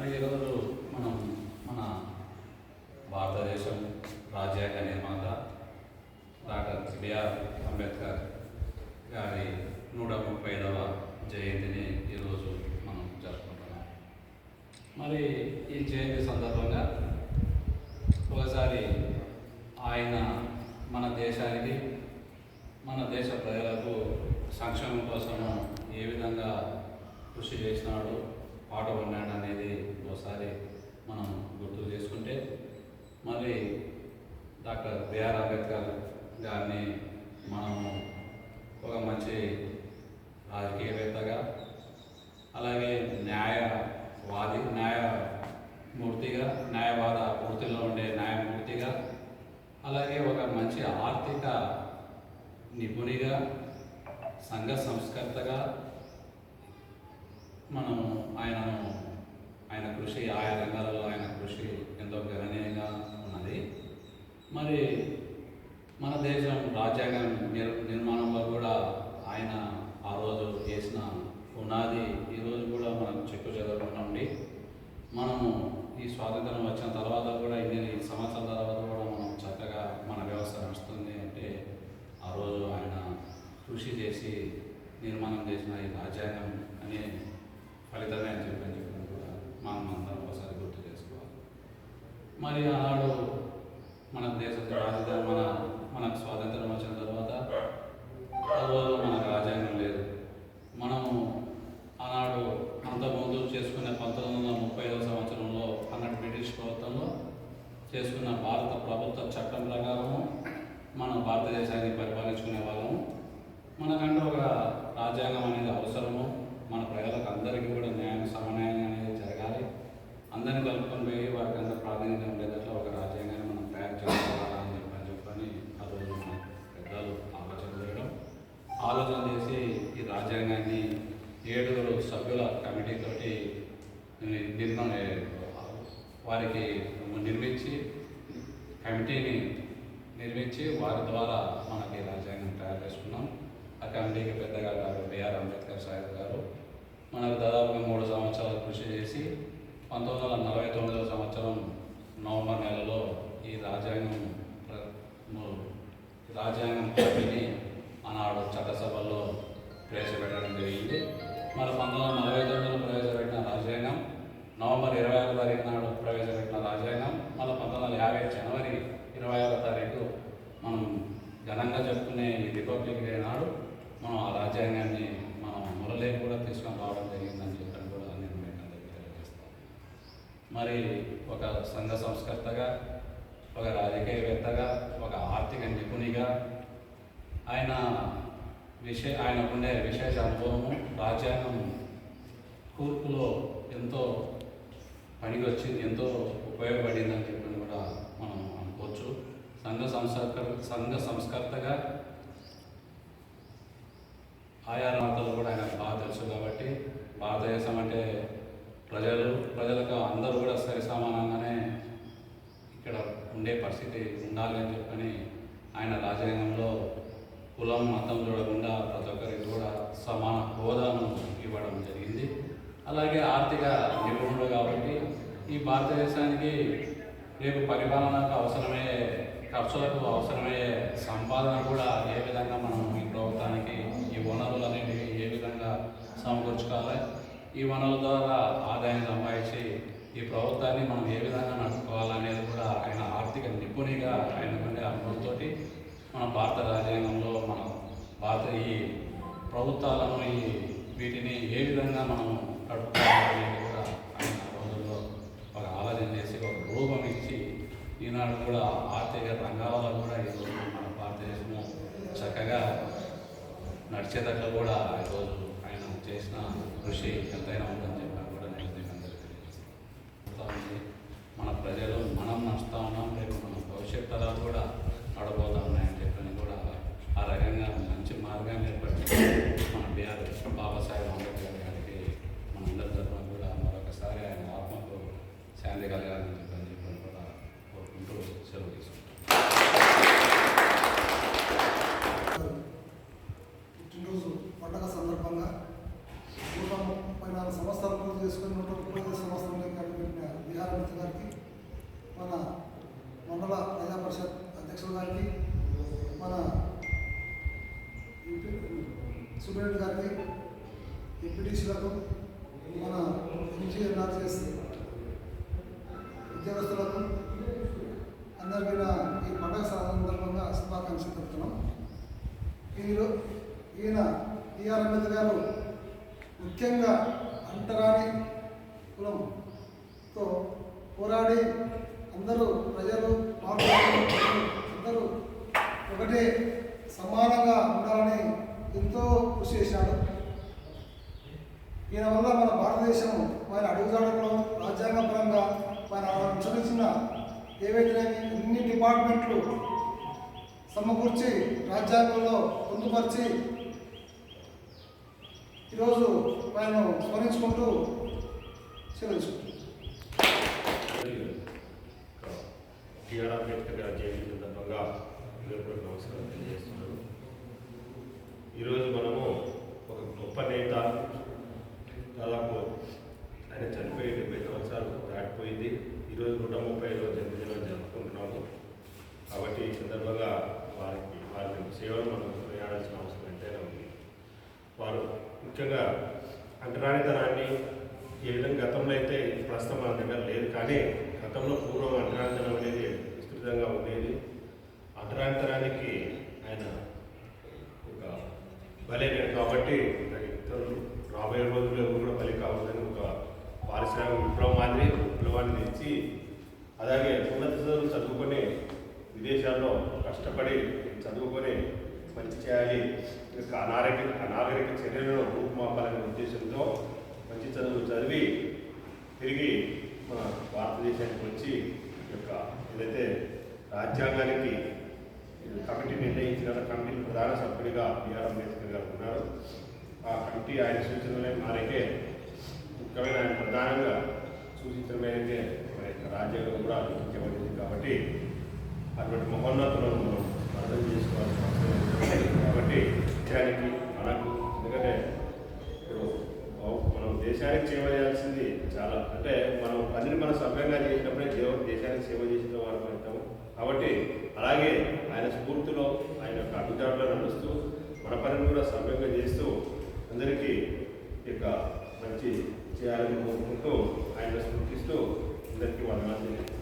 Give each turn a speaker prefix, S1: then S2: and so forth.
S1: మరి ఈరోజు మనం మన భారతదేశం రాజ్యాంగ నిర్మాత డాక్టర్ బిఆర్ అంబేద్కర్ గారి నూట ముప్పై ఐదవ జయంతిని ఈరోజు మనం జరుపుకుంటున్నాం. మరి ఈ జయంతి సందర్భంగా ఒకసారి ఆయన మన దేశానికి మన దేశ ప్రజలకు సంక్షేమం కోసము ఏ విధంగా కృషి చేసినాడు పాట పడినాడు అనేది ఒకసారి మనం గుర్తు చేసుకుంటే మరి డాక్టర్ బిఆర్ అంబేద్కర్ గారిని మనము ఒక మంచి రాజకీయవేత్తగా అలాగే న్యాయవాది న్యాయమూర్తిగా న్యాయవాద వృత్తిలో ఉండే న్యాయమూర్తిగా అలాగే ఒక మంచి ఆర్థిక నిపుణిగా సంఘ సంస్కర్తగా మనము ఆయనను ఆయన కృషి ఆయా రంగాలలో ఆయన కృషి ఎంతో గణనీయంగా ఉన్నది. మరి మన దేశం రాజ్యాంగం నిర్ నిర్మాణంలో కూడా ఆయన ఆ రోజు చేసిన పునాది ఈరోజు కూడా మనం చెక్కు చెదరకుండా ఉండి మనము ఈ స్వాతంత్రం వచ్చిన తర్వాత కూడా ఇన్ని సంవత్సరాల తర్వాత కూడా మనం చక్కగా మన వ్యవస్థ నడుస్తుంది అంటే ఆ రోజు ఆయన కృషి చేసి నిర్మాణం చేసిన ఈ రాజ్యాంగం అనే ఫలితమే అని చెప్పని చెప్పడం కూడా మనం అందరం ఒకసారి గుర్తు చేసుకోవాలి. మరి ఆనాడు దేశ రాజధాని మన మనకు ఏడుగురు సభ్యుల కమిటీతోటి నిర్ణయం వారికి నిర్మించి కమిటీని నిర్మించి వారి ద్వారా మనకి రాజ్యాంగం తయారు చేసుకున్నాం. ఆ కమిటీకి పెద్దగా గారు బిఆర్ అంబేద్కర్ సాహెబ్ గారు మనకు దాదాపుగా మూడు సంవత్సరాలు కృషి చేసి పంతొమ్మిది వందల నలభై తొమ్మిదవ సంవత్సరం నవంబర్ నెలలో ఈ రాజ్యాంగం రాజ్యాంగం కమిటీని ఆనాడు చట్టసభల్లో ప్రవేశపెట్టడం మరి పంతొమ్మిది వందల నలభై తొమ్మిదిలో ప్రవేశపెట్టిన రాజ్యాంగం నవంబర్ ఇరవై ఆరు తారీఖు నాడు ప్రవేశపెట్టిన రాజ్యాంగం మళ్ళీ పంతొమ్మిది వందల యాభై జనవరి ఇరవై ఆరో తారీఖు మనం ఘనంగా చెప్పుకునే ఈ రిపబ్లిక్ డే నాడు మనం ఆ రాజ్యాంగాన్ని మనం మురళి కూడా తీసుకొని రావడం జరిగిందని చెప్పడం కూడా నేను మీకు అందరికీ తెలియజేస్తాను. మరి ఒక సంఘ సంస్కర్తగా ఒక రాజకీయవేత్తగా ఒక ఆర్థిక నిపుణిగా ఆయన విశే ఆయనకుండే విశేష అనుభవము రాజ్యాంగం కూర్పులో ఎంతో పనికి వచ్చింది ఎంతో ఉపయోగపడిందని చెప్పి కూడా మనం అనుకోవచ్చు. సంఘ సంస్కర్త సంఘ సంస్కర్తగా ఆయా రాతలు కూడా ఆయన బాగా తెలుసు కాబట్టి భారతదేశం అంటే ప్రజలు ప్రజలకు అందరూ కూడా సరి సమానంగానే ఇక్కడ ఉండే పరిస్థితి ఉండాలి అని చెప్పని ఆయన రాజ్యాంగంలో కులం మతం చూడకుండా ప్రతి ఒక్కరికి కూడా సమాన హోదాను ఇవ్వడం జరిగింది. అలాగే ఆర్థిక నిపుణుడు కాబట్టి ఈ భారతదేశానికి రేపు పరిపాలనకు అవసరమయ్యే ఖర్చులకు అవసరమయ్యే సంపాదన కూడా ఏ విధంగా మనం ఈ ప్రభుత్వానికి ఈ వనరులు అనేవి ఏ విధంగా సమకూర్చుకోవాలి ఈ వనరుల ద్వారా ఆదాయం సంపాదించి ఈ ప్రభుత్వాన్ని మనం ఏ విధంగా నడుపుకోవాలనేది కూడా ఆయన ఆర్థిక నిపుణిగా ఆయన ఉండే మన భారత రాజ్యాంగంలో మన భారత ఈ ప్రభుత్వాలను ఈ వీటిని ఏ విధంగా మనం నడుపుకోవాలనేది కూడా ఆయన రోజుల్లో ఒక ఆలోచన చేసి ఒక రూపం ఇచ్చి ఈనాడు కూడా ఆర్థిక రంగాలలో కూడా ఈరోజు మన భారతదేశము చక్కగా నడిచేటట్లు కూడా ఈరోజు ఆయన చేసిన కృషి ఎంతైనా ఉందని మన బీఆర్ బాబాసాహెబ్ అంబేద్కర్ గారికి మనందరి తరఫున కూడా మరొకసారి ఆయన ఆత్మకు శాంతి కలగాలని చెప్పని చెప్పి కూడా కోరుకుంటూ సెలవు తీసుకుంటాం
S2: పుట్టినరోజు పండగ సందర్భంగా నూట ముప్పై నాలుగు సంవత్సరాలు పూర్తి చేసుకుని ముప్పై ఐదు సంవత్సరాలకి అడ్డుపెట్టిన బీహార్ మిత్ర గారికి మన మండల ప్రజా పరిషత్ అధ్యక్షుల గారికి మన సుబ్రహ్మణ్యం గారికి ఎంపీటీసీలకు మన ఇంజనీర్ నాచేస్ ఉద్యోగస్తులకు అందరికీ నా ఈ పండుగ సందర్భంగా శుభాకాంక్షలు చెప్తున్నాం. ఈలో ఈయన టిఆర్ అంబేద్కర్ గారు ముఖ్యంగా అంటరాని కులంతో పోరాడి అందరూ ప్రజలు అందరూ ఒకటి సమానంగా ఉండాలని ఎంతో కృషి చేశాడు. ఈయన వల్ల మన భారతదేశం ఆయన అడుగుజాడలో రాజ్యాంగపరంగా ఆయన అనుసరించిన ఏవైతే ఎన్ని డిపార్ట్మెంట్లు సమకూర్చి రాజ్యాంగంలో పొందుపరిచి ఈరోజు ఆయన స్మరించుకుంటూ సెలవుచుకుంటాం
S3: టిఆర్ అంబేద్కర్ గారి జయంతి సందర్భంగా నమస్కారం. ఈరోజు మనము ఒక గొప్ప నేత దాదాపు ఆయన చనిపోయి డెబ్బై సంవత్సరాలు దాటిపోయింది. ఈరోజు నూట ముప్పై ఐదవ జన్మదినం జరుపుకుంటున్నాము. కాబట్టి ఈ సందర్భంగా వారికి వారి సేవలు మనం కొనియాడాల్సిన అవసరం ఎంతైనా ఉంది. వారు ముఖ్యంగా అంటరానితనాన్ని ఏ విధంగా గతంలో అయితే ప్రస్తుతం మన దగ్గర లేదు కానీ గతంలో పూర్వం అంటరానితనం అనేది విస్తృతంగా ఉండేది. అంటరానితనానికి ఆయన బలైన కాబట్టి ఇతరులు రాబోయే రోజుల్లో ఎవరు కూడా బలి కావద్దని ఒక పారిశ్రామిక విప్లవం మాదిరి విప్లవాన్ని తెచ్చి అలాగే ఉన్నత చదువులు చదువుకొని విదేశాల్లో కష్టపడి చదువుకొని మంచి చేయాలి అనారోగ్య అనాగరిక చర్యలను రూపుమాపాలనే ఉద్దేశంతో మంచి చదువులు చదివి తిరిగి మన భారతదేశానికి వచ్చి యొక్క ఏదైతే రాజ్యాంగానికి కమిటీ నిర్ణయించిన కమిటీ ప్రధాన సభ్యుడిగా బిఆర్ అంబేద్కర్ గారు ఉన్నారు. ఆ కమిటీ ఆయన సూచనలే మారికే ముఖ్యమైన ఆయన ప్రధానంగా సూచించిన మేరకే మరి రాజ్యాంగం కూడా అందించబడింది కాబట్టి అటువంటి మహోన్నతులను మనం అర్థం చేసుకోవాల్సిన అవసరం సేవ చేసిన వారు అవుతాము కాబట్టి అలాగే ఆయన స్ఫూర్తిలో ఆయన యొక్క అడుగుదాడులో నడుస్తూ మన పనిని కూడా సవ్యంగా చేస్తూ అందరికీ యొక్క మంచి చేయాలని కోరుకుంటూ ఆయన స్ఫూర్తిస్తూ అందరికీ వందనాలు